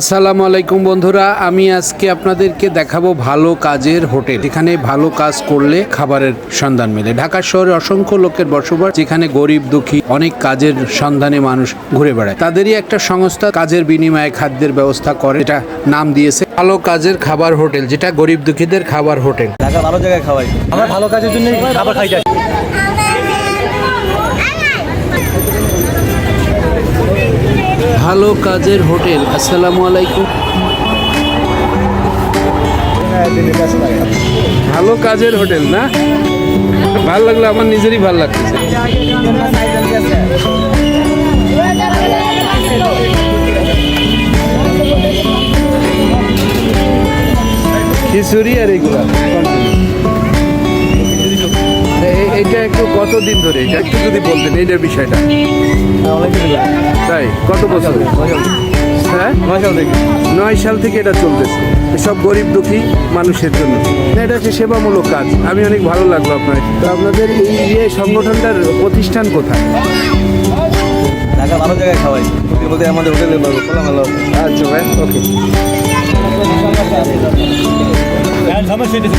আসসালামু আলাইকুম বন্ধুরা, আমি আজকে আপনাদেরকে দেখাবো ভালো কাজের হোটেল। এখানে ভালো কাজ করলে খাবারের সন্ধান মেলে। ঢাকা শহরে অসংখ্য লোকের বসবাস, যেখানে গরিব, দুঃখী অনেক কাজের সন্ধানে মানুষ ঘুরে বেড়ায়। তাদেরই একটা সংস্থা কাজের বিনিময়ে খাদ্যের ব্যবস্থা করে এটা নাম দিয়েছে ভালো কাজের খাবার হোটেল, যেটা গরিব, দুঃখীদের খাবার হোটেল। ভালো জায়গায় খাওয়াই। আমরা ভালো কাজের জন্য খাবার খাইতে ভালো কাজের হোটেল, আসসালামু আলাইকুম। ভালো কাজের হোটেল না? ভালো লাগল, আমার নিজেরই ভালো লাগতেছে। খিচুড়ি আর এগুলা। এ- এটা একটু কতদিন ধরে? এটা একটু যদি বলতেন এইটার বিষয়টা। তাই? কত বছর? হ্যাঁ? নয় সাল থেকে নয় সাল থেকে এটা চলতেছে। সব গরিব দুঃখী মানুষের জন্য। এটা হচ্ছে সেবামূলক কাজ। আমি অনেক ভালো লাগল আপনার। তো আপনাদের এই ইয়ে সংগঠনটার প্রতিষ্ঠান কোথায়? ঢাকা ভালো জায়গায় খাওয়াই প্রতি মধ্যে আমাদের হোটেলে ভালো। আচ্ছা ভাই। ওকে। সমস্যা হইতেছে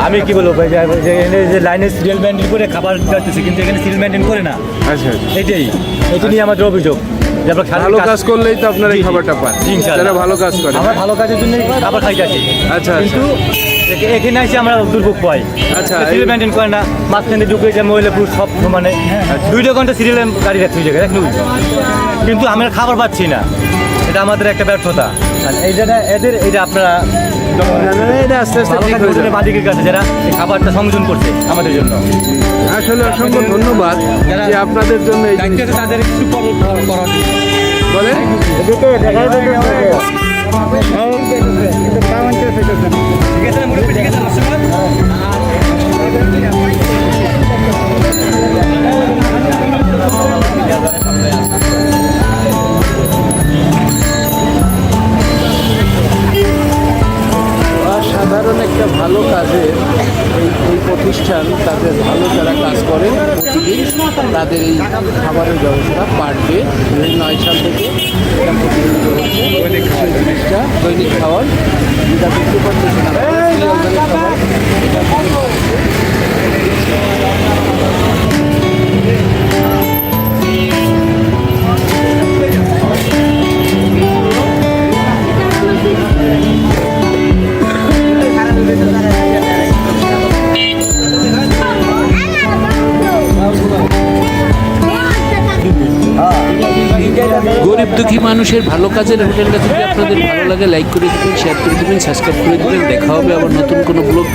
আমি কি বলব ভাই যে- যে এখানে যে লাইনে সিরিয়াল মেনটেন করে খাবার যাচ্ছে কিন্তু এখানে সিরিয়াল মেনটেন করে না। আচ্ছা এটাই এটা নিয়ে আমাদের অভিযোগ। ভালো কাজ করলেই তো আপনার এই খাবারটা পান। ইনশাআল্লাহ। যারা ভালো কাজ করে আমরা ভালো কাজের জন্য খাবার খাইতে আসি। আচ্ছা, কিন্তু এখানে এসে আমরা দুর্ভোগ পাই। আচ্ছা, সিরিয়াল মেনটেন করে না মাঝখানে ঢুকে যে মহিলা পুরুষ সব মানে দুইটা ঘণ্টা সিরিয়াল গাড়ি ওই জায়গায় কিন্তু আমরা খাবার পাচ্ছি না। এটা আমাদের একটা ব্যর্থতা। আর এদের এটা আপনারা এটা আস্তে আস্তে ঠিক হয়ে যাবে। মালিকের কাছে যারা এই খাবারটা সংযোজন করছে আমাদের জন্য। আসলে অসংখ্য ধন্যবাদ যে আপনাদের জন্য এই তাদের একটু ভালো কাজে এই এই প্রতিষ্ঠান তাদের ভালো যারা কাজ করে প্রতিদিন তাদের এই খাবারের ব্যবস্থা পার ডে দুই নয় সাল থেকে এটা প্রতিদিন সেই জিনিসটা দৈনিক খাওয়ার। যেটা বিক্রি করতেছে না। দুঃখী মানুষের ভালো কাজের হোটেলটা যদি আপনাদের ভালো লাগে লাইক করে দেবেন শেয়ার করে দেবেন সাবস্ক্রাইব করে দেবেন। দেখা হবে আবার নতুন কোনো ব্লগ